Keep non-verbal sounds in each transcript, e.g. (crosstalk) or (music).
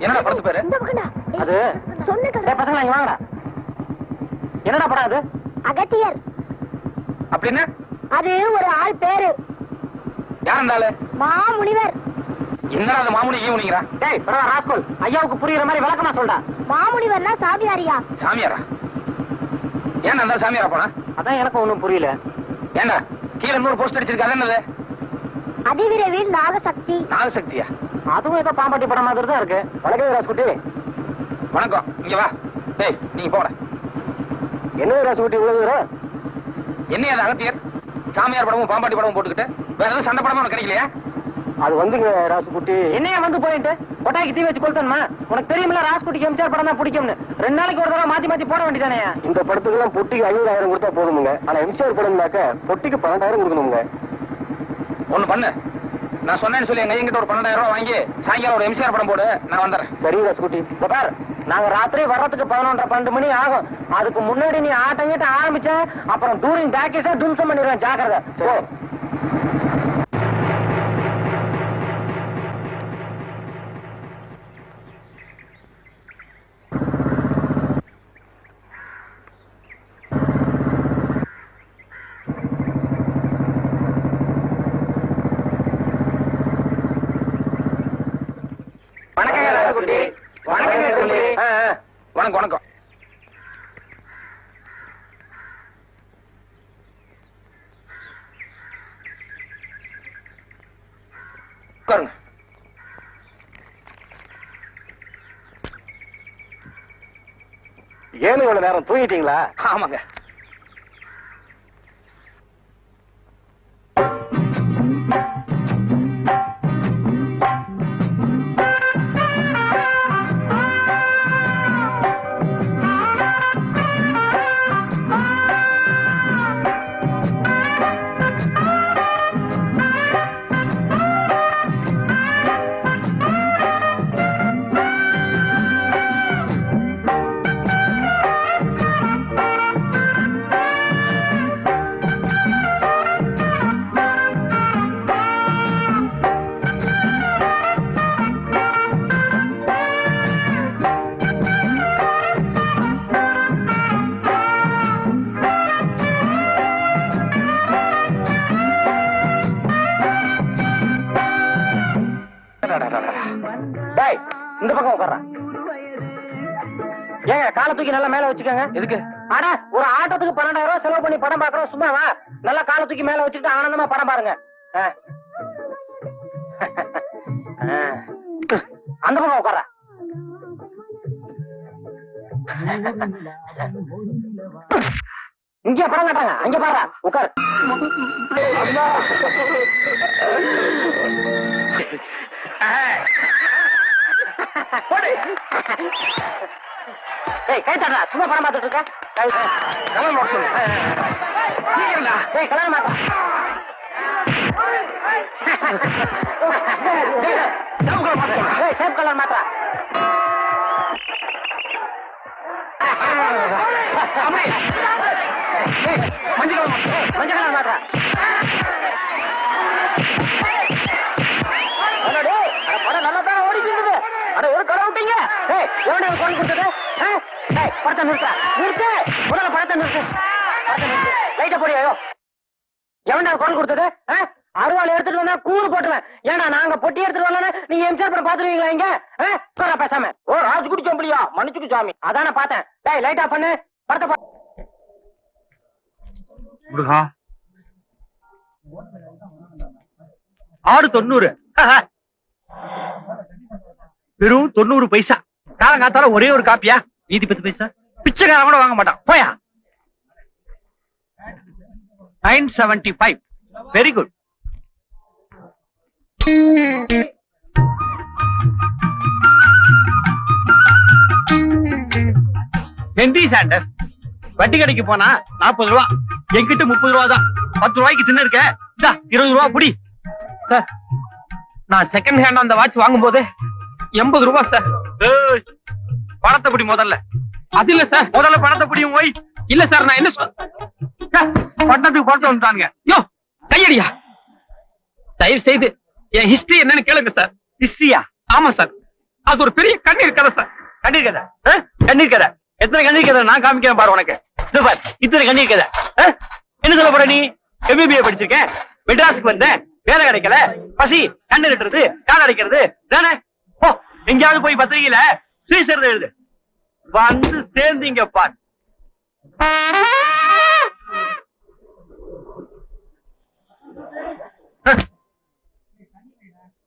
என்னடா படத்து பேரு? அது? சொன்ன டேய் கதை. பசங்களா இங்க வாங்கடா. என்னடா படம் அது? அகத்தியர். அப்படின்னா அது ஒரு ஆள் பேரு. யார் அந்த ஆளு? மாமுனிவர். என்னடா அது மாமுனி ஈவனிங்கிறா டேய் பரவா ராஸ்கோல். ஐயாவுக்கு புரியுற மாதிரி விளக்கமா சொல்டா மாமுனிவர்னா சாமியாரியா? சாமியாரா? ஏன் அந்த சாமியாரா போனா? அதான் எனக்கு ஒண்ணும் புரியல. ஏண்டா? கீழே நூறு போஸ்ட் அடிச்சிருக்க அது என்னது? அதிவிரைவில் நாகசக்தி. நாகசக்தியா? அதுவும் ஏதோ பாம்பாட்டி படம் மாதிரி தான் இருக்கு. வணக்கம் ராஸ்குட்டி வணக்கம். இங்க வா. டேய் நீங்க போட. என்ன ராஸ்குட்டி இவ்வளவு தூரம்? என்ன அகத்தியர்? சாமியார் படமும் பாம்பாட்டி படமும் போட்டுக்கிட்டு? வேற எதுவும் சண்டை படமும் கிடைக்கலையா? அது வந்துங்க ராசுகுட்டி என்னைய வந்து போயிட்டு கொட்டாய்க்கு தீ வச்சு கொளுத்தணுமா? உனக்கு தெரியுமில்ல ராசுகுட்டிக்கு எம்ஜிஆர் படம் தான் பிடிக்கும்னு. ரெண்டு நாளைக்கு ஒரு தடவை மாத்தி மாத்தி போட வேண்டியதானே? இந்த படத்துக்கு எல்லாம் பொட்டிக்கு ஐநூறாயிரம் கொடுத்தா போதுமுங்க. ஆனா எம்ஜிஆர் படம்னாக்க பொட்டிக்கு பன்னெண்டாயிரம் கொடுக்கணுங்க ஒண்ணு பண்ணு. நான் சொன்னேன்னு சொல்லி எங்க எங்கிட்ட ஒரு பன்னெண்டாயிரம் ரூபாய் வாங்கி சாயங்காலம் ஒரு எம்சிஆர் படம் போடு நான் வந்துடுறேன் சரி இந்த பார் நாங்க ராத்திரி வர்றதுக்கு பதினொன்றரை பன்னெண்டு மணி ஆகும். அதுக்கு முன்னாடி நீ ஆட்டம் கிட்ட ஆரம்பிச்ச அப்புறம் டூரிங் பேக்கேஜா தும்சம் பண்ணிடுவேன் ஜாக்கிரதை. வணக்கம் வணக்கம். உட்காருங்க. ஏன்னு இவ்வளவு நேரம் தூங்கிட்டீங்களா? ஆமாங்க. டேய் இந்த பக்கம் உட்கார்றேன் ஏங்க காலை தூக்கி நல்லா மேல வச்சுக்கோங்க எதுக்கு ஆனா ஒரு ஆட்டத்துக்கு பன்னெண்டாயிரம் ரூபாய் செலவு பண்ணி படம் பாக்குறோம் சும்மாவா நல்லா காலை தூக்கி மேல வச்சுக்கிட்டு ஆனந்தமா படம் பாருங்க அந்த பக்கம் உட்கார இங்க படம் கேட்டாங்க அங்க பாரு உட்கார் ஏய் கை சும்மா படம் பார்த்துட்டு இருக்க? கை கலர் நோட் சொல்லு. சீக்கிரம்டா. ஏய் கல்யாணம் மாட்டா சிவப்பு படத்தை நிறுத்த. நிறுத்து. முதல்ல படத்தை நிறுத்து. லைட்டை போடி எவன் எவன்டா கொண்டு கொடுத்தது? அருவாள் எடுத்துட்டு வந்தா கூறு போட்டுருவேன். ஏன்னா நாங்க பொட்டி எடுத்துட்டு வரலன்னா நீங்க எம்ஜிஆர் படம் பாத்துருவீங்களா இங்க? ஆ? பேசாம. ஓ ராஜ்குடி சம்பளியா மன்னிச்சுக்கு சாமி. அதான பார்த்தேன். டேய் லைட் ஆஃப் பண்ணு. படத்தை முருகா. ஆறு தொண்ணூறு. வெறும் தொண்ணூறு பைசா. காலங்காத்தால ஒரே ஒரு காப்பியா? மீதி பத்து பைசா? பிச்சைக்காரன் கூட வாங்க மாட்டான். போயா. Nine seventy five very good Henry Sanders வட்டி கடைக்கு போனா நாற்பது ரூபா. என்கிட்ட முப்பது ரூபா தான். பத்து ரூபாய்க்கு தின்னு இருக்க. இருபது ரூபா புடி. சார் நான் செகண்ட் ஹேண்ட் அந்த வாட்ச் வாங்கும் போது எண்பது ரூபா சார். பணத்தை பிடி முதல்ல. அது இல்ல சார். முதல்ல பணத்தை பிடியும் போய். இல்ல சார் நான் என்ன சொல் பட்டணத்துக்கு பணத்தை வந்துட்டானுங்க. யோ கையடியா தயவு செய்து என் ஹிஸ்டரி என்னன்னு கேளுங்க சார். ஹிஸ்டரியா ஆமா சார். அது ஒரு பெரிய கண்ணீர் கதை சார். கண்ணீர் கதை? கண்ணீர் கதை? எத்தனை கண்ணீர் கதை நான் காமிக்கிறேன் பாரு உனக்கு. இதோ பார் இத்தனை கண்ணீர் கதை? என்ன சொல்ல போற நீ? எம்பிபிஏ படிச்சிருக்கேன். மெட்ராஸுக்கு வந்தேன். வேலை கிடைக்கல. பசி கண்ணு கட்டுறது கால் அடைக்கிறது. தானே ஓ எங்கேயாவது போய் பத்திரிகையில சுயசரிதை எழுது. வந்து சேர்ந்தீங்க பார்.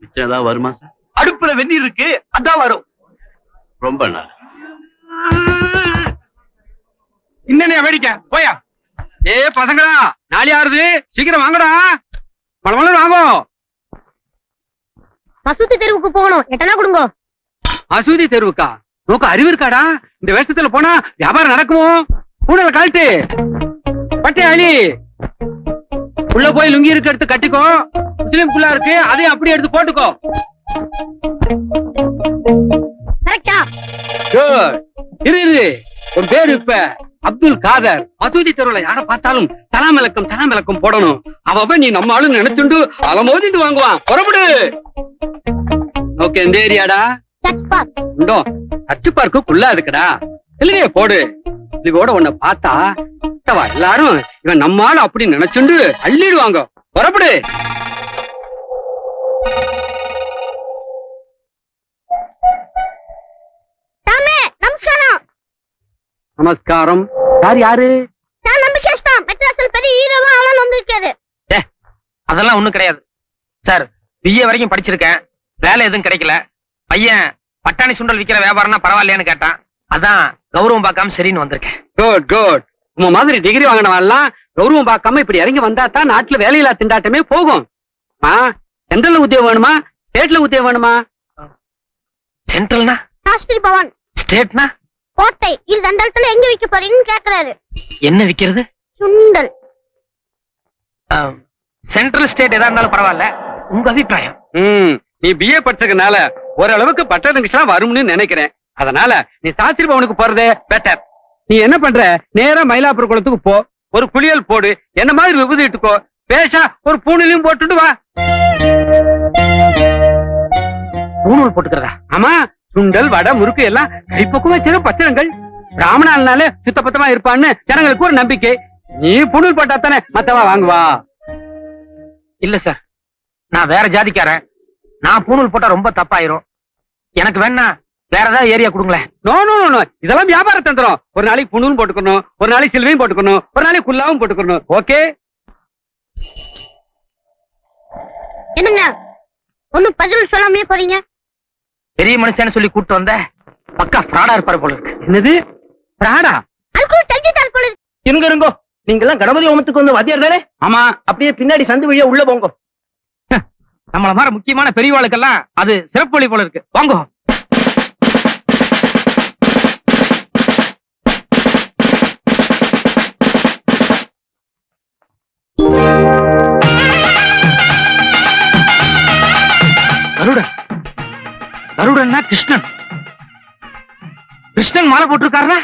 மிச்சம் ஏதாவது வருமா சார்? அடுப்புல வெந்நீர் இருக்கு அதான் வரும். ரொம்ப நாள். இன்னென்ன வேடிக்கை போயா. ஏ பசங்களா நாளை ஆறுது சீக்கிரம் வாங்கடா. மழை வாங்கோ. மசூதி தெருவுக்கு போகணும். எட்டனா கொடுங்க. மசூதி தெருவுக்கா? நோக்க அறிவு இருக்காடா? இந்த வேஷத்துல போனா வியாபாரம் நடக்குமோ? பூனல கழட்டு. பட்டை அழி உள்ள போய் லுங்கி இருக்கு எடுத்து கட்டிக்கோ. முஸ்லீம் புள்ளா இருக்கு அதையும் அப்படியே எடுத்து போட்டுக்கோ. இரு இரு. உன் பேரு இப்ப அப்துல் காதர். மசூதி தெருவுல யார பார்த்தாலும் தலாம் விளக்கம் தலாம் விளக்கம் போடணும். அவன் நீ நம்ம ஆளு நினைச்சுண்டு அலமோதிட்டு வாங்குவான். புறப்படு. ஓகே இந்த ஏரியாடா? சர்ச் பார்க் பார்க்கு குள்ளா இருக்குடா இல்லையே போடு. இதோட உன்னை பார்த்தா எல்லாரும் இவன் நம்ம ஆளு அப்படி நினைச்சுண்டு அள்ளிடுவாங்க. புறப்படு. நமஸ்காரம். யார் யாரு? நான் நம்பிக்கேஷ் தான் மெட்ராஸ்ல பெரிய ஹீரோவா அவளால் வந்திருக்காரு அதெல்லாம் ஒண்ணும் கிடையாது. சார் பிஏ வரைக்கும் படிச்சிருக்கேன். வேலை எதுவும் கிடைக்கல. பையன் பட்டாணி சுண்டல் விக்கிற வியாபாரம்னா பரவாயில்லையான்னு கேட்டான். அதான் கௌரவம் பார்க்காம சரின்னு வந்திருக்கேன். குட் குட் உங்க மாதிரி டிகிரி வாங்கினவன் எல்லாம் கௌரவம் பார்க்காம இப்படி இறங்கி வந்தா தான் நாட்டுல வேலையில்லா திண்டாட்டமே போகும். ஆ சென்ட்ரல்ல உத்தியோகம் வேணுமா? ஸ்டேட்ல உத்தியோகம் வேணுமா? சென்ட்ரல்னா சாஸ்திரி பவன். ஸ்டேட்னா கோட்டை. இது அந்த இடத்துல எங்க விற்க போறீங்கன்னு கேக்குறாரு. என்ன விக்கிறது? சுண்டல். சென்ட்ரல் ஸ்டேட் எதா இருந்தாலும் பரவாயில்ல. உங்க அபிப்பிராயம். ம். நீ பிஏ படிச்சதுனால ஓரளவுக்கு பட்டதுங்கெல்லாம் வரும்னு நினைக்கிறேன். அதனால நீ சாஸ்திரி பவனுக்கு போறதே பெட்டர் நீ என்ன பண்ற? நேரா மயிலாப்பூர் குளத்துக்கு போ. ஒரு குளியல் போடு. என்ன மாதிரி விபூதிட்டுக்கோ இட்டுக்கோ ஒரு பூணிலையும் போட்டுட்டு வா. பூணூல் போட்டுக்கிறதா? ஆமா. சுண்டல் வடை முறுக்கு எல்லாம் கைப்பக்குவம் சில பத்திரங்கள். சுத்த சுத்தபத்தமா இருப்பான்னு ஜனங்களுக்கு ஒரு நம்பிக்கை. நீ புணூல் போட்டா தானே மத்தவா வாங்குவா? இல்ல சார் நான் வேற ஜாதிக்காரன். நான் பூணூல் போட்டா ரொம்ப தப்பாயிரும். எனக்கு வேணா வேற ஏதாவது ஏரியா கொடுங்களேன். நோ நோ நோ, நோ இதெல்லாம் வியாபார தந்திரம். ஒரு நாளைக்கு புண்ணூரும் போட்டுக்கணும். ஒரு நாளைக்கு சில்வையும் போட்டுக்கணும். ஒரு நாளைக்கு குல்லாவும் போட்டுக்கணும். ஓகே என்னங்க? ஒண்ணும் பதில் சொல்லாமே போறீங்க? பெரிய மனுஷன்னு சொல்லி கூட்டு வந்த பக்கா ஃப்ராடா இருப்பாரு போல இருக்கு. என்னது? பிராடா. இருங்க இருங்கோ. நீங்க எல்லாம் கணபதி ஹோமத்துக்கு வந்து வாத்தியார் தானே? ஆமா. அப்படியே பின்னாடி சந்து வழியா உள்ள போங்க. நம்மள மாதிரி முக்கியமான பெரியவாளுக்கெல்லாம் அது சிறப்பு வழி போல இருக்கு. வாங்கோ. கருடன் கருடன்னா கிருஷ்ணன். கிருஷ்ணன் மாலை போட்டிருக்காருனா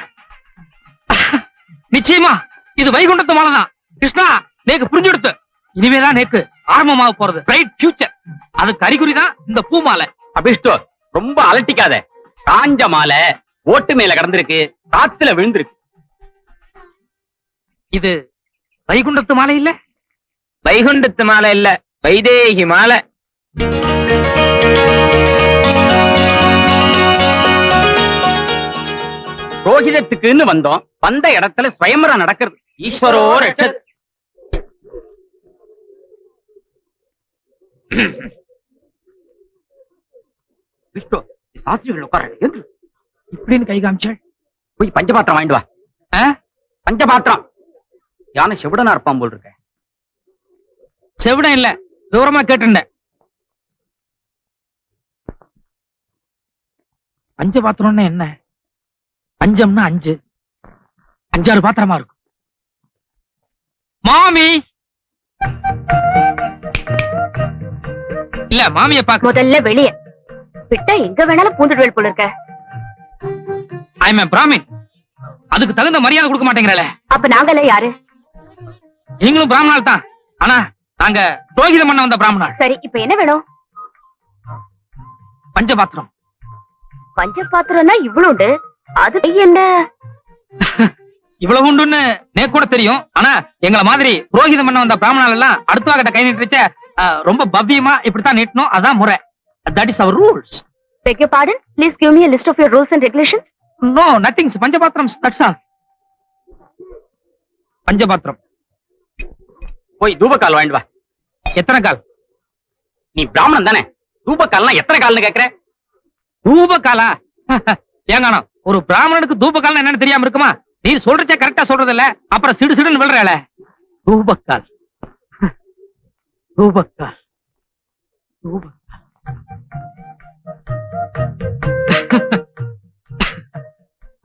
நிச்சயமா இது வைகுண்டத்து மாலை தான் கிருஷ்ணா தேகு புரிஞ்சு கொடுத்து இனிமேதான் நேக்கு ஆரம்பமாக போறது. பிரைட் ஃபியூச்சர் அதுக்கு அறிகுறி தான் இந்த பூ மாலை அபிஷ்டோ ரொம்ப அலட்டிக்காத. காஞ்ச மாலை ஓட்டு மேல கடந்திருக்கு காத்துல விழுந்திருக்கு. இது வைகுண்டத்து மாலை இல்ல? வைகுண்டத்து மாலை இல்ல வைதேகி மாலை. ரோஹிதத்துக்குன்னு வந்தோம். வந்த இடத்துல ஸ்வயம்பரம் நடக்கிறது. ஈஸ்வரோ ரட்சத் (clears throat) விஷ்ணு சாஸ்திரிகள் உட்கார. என்று இப்படின்னு கை காமிச்சாள். போய் பஞ்சபாத்திரம் வாங்கிட்டு வா. ஆ? பஞ்சபாத்திரம். யானை செவிடனா இருப்பான் போல் இருக்க. செவிடம் இல்ல. விவரமா கேட்டிருந்தேன். பஞ்ச பாத்திரம்னா என்ன? பஞ்சம்னா அஞ்சு. அஞ்சாறு பாத்திரமா இருக்கும். மாமி! இல்ல மாமிய பாக்க முதல்ல வெளிய. விட்டா எங்க வேணாலும் பூந்துடுவேல் போல இருக்க. ஐ எம் பிராமின் அதுக்கு தகுந்த மரியாதை கொடுக்க மாட்டேங்கிறல அப்ப நாங்கெல்லாம் யாரு? நீங்களும் பிராமணால் தான். ஆனா நாங்க புரோகிதம் பண்ண வந்த பிராமணர் சரி இப்ப என்ன வேணும்? பஞ்சபாத்திரம். பஞ்ச பாத்திரம்னா இவ்வளோண்டு அது என்ன? (laughs) இவ்வளவு உண்டுன்னு நேக்கு கூட தெரியும். ஆனா எங்கள மாதிரி புரோகிதம் பண்ண வந்த பிராமணால் எல்லாம் அடுத்த கிட்ட கை நீட்டுச்ச ரொம்ப பவ்யமா இப்படித்தான் நீட்டணும். அதான் முறை. That is our rules Beg your pardon? Please give me a list of your rules and regulations. No nothings பஞ்சபாத்திரம் that's all பஞ்சபாத்திரம். போய் தூபக்கால் வாங்கிட்டு வா. எத்தனை கால்? நீ பிராமணன் தானே? தூபக்கால்னா எத்தனை கால்னு கேக்குற? தூபகாலா (laughs) ஏங்கானோ ஒரு பிராமணனுக்கு தூபகால்னா என்னன்னு தெரியாம இருக்குமா? நீ சொல்றச்ச கரெக்டா சொல்றது இல்ல அப்புறம் சிடு சிடுன்னு விழுறாள தூபக்கால். தூபக்கால் தூபக்கால்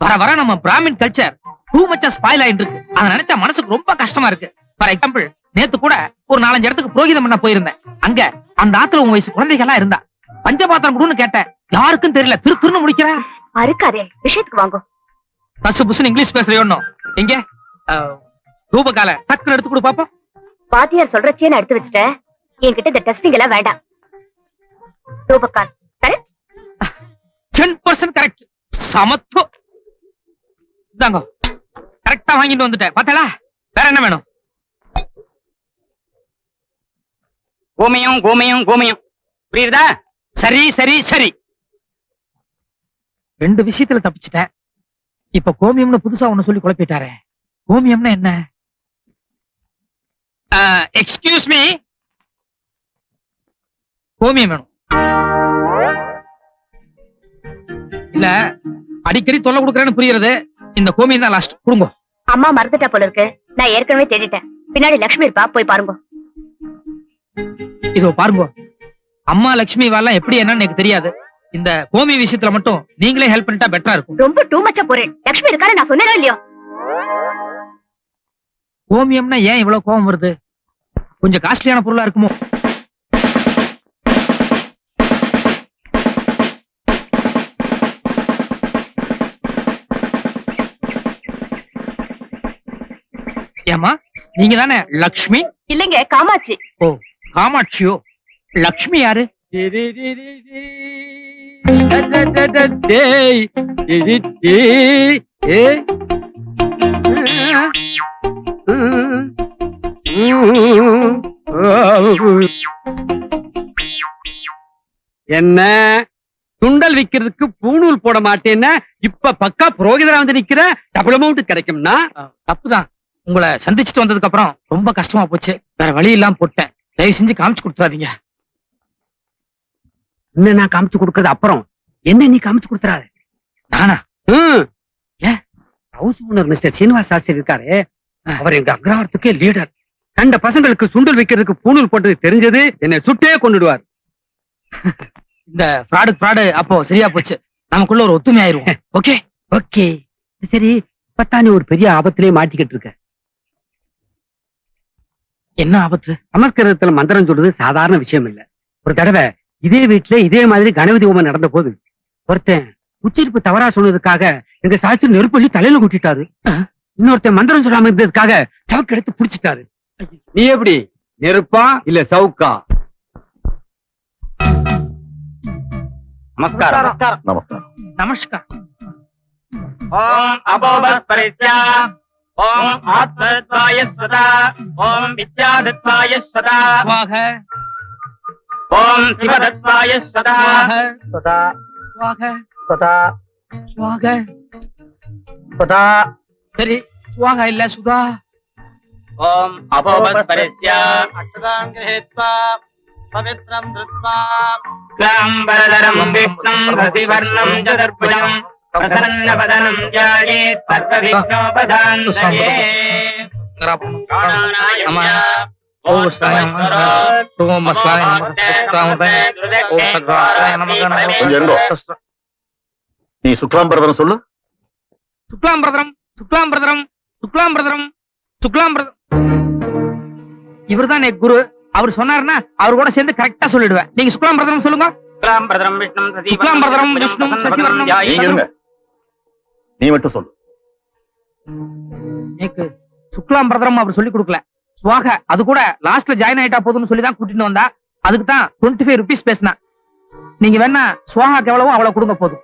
வர வர நம்ம Brahmin culture too much spoil ஆயிட்டு இருக்கு அதை நினைச்சா மனசுக்கு ரொம்ப கஷ்டமா இருக்கு. ஃபார் எக்ஸாம்பிள் நேத்து கூட ஒரு நாலஞ்சு இடத்துக்கு புரோகிதம் பண்ண போயிருந்தேன். அங்க அந்த ஆத்துல உன் வயசு குழந்தைகள்லாம் இருந்தா. பஞ்சபாத்திரம் கொடுன்னு கேட்டேன். யாருக்கும் தெரியல. திரு திருன்னு முடிக்கிறா அறுக்காதே. விஷயத்துக்கு வாங்கோ. பசு புசுன்னு இங்கிலீஷ் பேசுறியோன்னு. எங்க? ரூபகால டக்குன்னு எடுத்து கொடு பாப்போம். வாத்தியார் சொல்றச்சே நான் எடுத்து வச்சுட்டேன் என்கிட்ட இந்த டெஸ்டிங் எல்லாம் வேண்டாம். ரூபக்கால் correct? டென் பர்சன்ட் கரெக்ட் சமத்துவம். இந்தாங்க. கரெக்டா வாங்கிட்டு வந்துட்டேன். பார்த்தலா? வேற என்ன வேணும்? கோமயம் கோமயம் கோமயம். புரியுதா? சரி சரி சரி. ரெண்டு விஷயத்துல தப்பிச்சிட்டேன். இப்ப கோமியம்னு புதுசா ஒண்ணு சொல்லி குழப்பிட்டாரு. கோமியம்னா என்ன? எக்ஸ்கியூஸ் மீ கோமியம் வேணும். இல்ல அடிக்கடி தொல்லை கொடுக்கறேன்னு புரியுறது இந்த கோமியம் தான் லாஸ்ட் கொடுங்க. அம்மா மறந்துட்டா போல இருக்கு. நான் ஏற்கனவே தேடிட்டேன். பின்னாடி லக்ஷ்மி இருப்பா போய் பாருங்க. இதோ பாருங்க. அம்மா லட்சுமி வாலாம் எப்படி என்னன்னு எனக்கு தெரியாது. இந்த கோமி விஷயத்துல மட்டும் நீங்களே ஹெல்ப் பண்ணிட்டா பெட்டரா இருக்கும். ரொம்ப டூ மச்சா போறேன். லக்ஷ்மி இருக்காரு நான் சொன்னேனோ இல்லையோ? கோமியம்னா ஏன் இவ்வளவு கோவம் வருது? கொஞ்சம் காஸ்ட்லியான பொருளா இருக்குமோ? ஏமா நீங்க தானே லக்ஷ்மி? இல்லைங்க காமாட்சி. ஓ காமாட்சியோ? லக்ஷ்மி யாரு? என்ன? சுண்டல் விக்கிறதுக்கு பூணூல் போட மாட்டேன்னா இப்ப பக்கா புரோகிதரா வந்து நிக்கிற டபுள் அமௌண்ட் கிடைக்கும்னா? தப்புதான். உங்களை சந்திச்சுட்டு வந்ததுக்கு அப்புறம் ரொம்ப கஷ்டமா போச்சு. வேற வழி இல்லாம போட்டேன். தயவு செஞ்சு காமிச்சு கொடுத்துறாதீங்க. என்ன நான் காமிச்சு கொடுக்கறது அப்புறம்? என்ன நீ காமிச்சு கொடுத்துறாத? நானா? House owner mister Srinivas Sastri இருக்காரு. அவர் எங்க அக்ரஹாரத்துக்கே லீடர் கண்ட பசங்களுக்கு சுண்டல் வைக்கிறதுக்கு பூணூல் போட்டது தெரிஞ்சது என்னை சுட்டே கொண்டுடுவார் இந்த ஃப்ராடு ஃப்ராடு அப்போ சரியா போச்சு. நமக்குள்ள ஒரு ஒத்துமை ஆயிருவோம். (laughs) ஓகே ஓகே சரி இப்பத்தான் நீ ஒரு பெரிய ஆபத்திலே மாட்டிக்கிட்டு இருக்க. என்ன ஆபத்து? சமஸ்கிருதத்துல மந்திரம் சொல்றது சாதாரண விஷயம் இல்ல. ஒரு தடவை இதே வீட்டுல இதே மாதிரி கணபதி ஹோமம் நடந்த போது ஒருத்தன் உச்சரிப்பு தவறா சொன்னதுக்காக எங்க சாஸ்திரி நெருப்பள்ளி தலையில கூட்டிட்டாரு. இன்னொருத்தன் மந்திரம் சொல்லாம இருந்ததுக்காக சவுக்கு எடுத்து புடிச்சிட்டாரு. நீ எப்படி? நெருப்பா இல்ல சவுக்கா? நமஸ்காரம். நமஸ்காரம். நமஸ்கார் ஓம் அபோபஸ்பரித்யா. ஓம் ஆத்மத்வாய ஸ்வதா. ஓம் வித்யாதத்வாய ஸ்வதா. ஓம் சிவதத்வாய ஸ்வதா. சுவாக. சுவாக சுவாக ஸ்வதா சரி சுவாக இல்ல சுதா ஓம் அபோபஸ்பரித்யா அஷ்டதாங்கிரஹேத்வா பவித்ரம் திருத்வா கிளாம்பரதரம் விஷ்ணும் ரதிவர்ணம் ஜதர்புஜம் பிரசன்னவதனம் ஜாயேத் சர்வவிக்னோபசாந்தயே நம ஓ சாய நம ஓம் அஸ்லாய நம சுத்தாமுதய ஓ சத்வாய நம கொஞ்சம் இருங்கோ. நீ சுக்லாம் பிரதரம் சொல்லு. சுக்லாம் பிரதரம் சுக்லாம் பிரதரம் சுக்லாம் பிரதரம் சுக்லாம் பிரதரம். இவர்தான் குரு. அவர் சொன்னாருன்னா அவர் கூட சேர்ந்து கரெக்டா சொல்லிடுவேன். நீங்க சுக்லாம் பிரதரம் சொல்லுங்க. கிளாம்பரதரம் விஷ்ணும் சுக்லாம் பிரதரம் விஷ்ணும் சசிவர்ணம் நீ மட்டும் சொல்லு. எனக்கு சுக்லாம் பிரதரம் அவர் சொல்லி கொடுக்கல. சுவாக அது கூட லாஸ்ட்ல ஜாயின் ஆயிட்டா போதும்னு சொல்லி தான் கூட்டிட்டு வந்தா. அதுக்கு தான் டுவெண்ட்டி ஃபைவ் ருபீஸ் பேசினா நீங்க வேணா சுவாகாக்கு எவ்வளவோ அவ்வளவு கொடுங்க போதும்.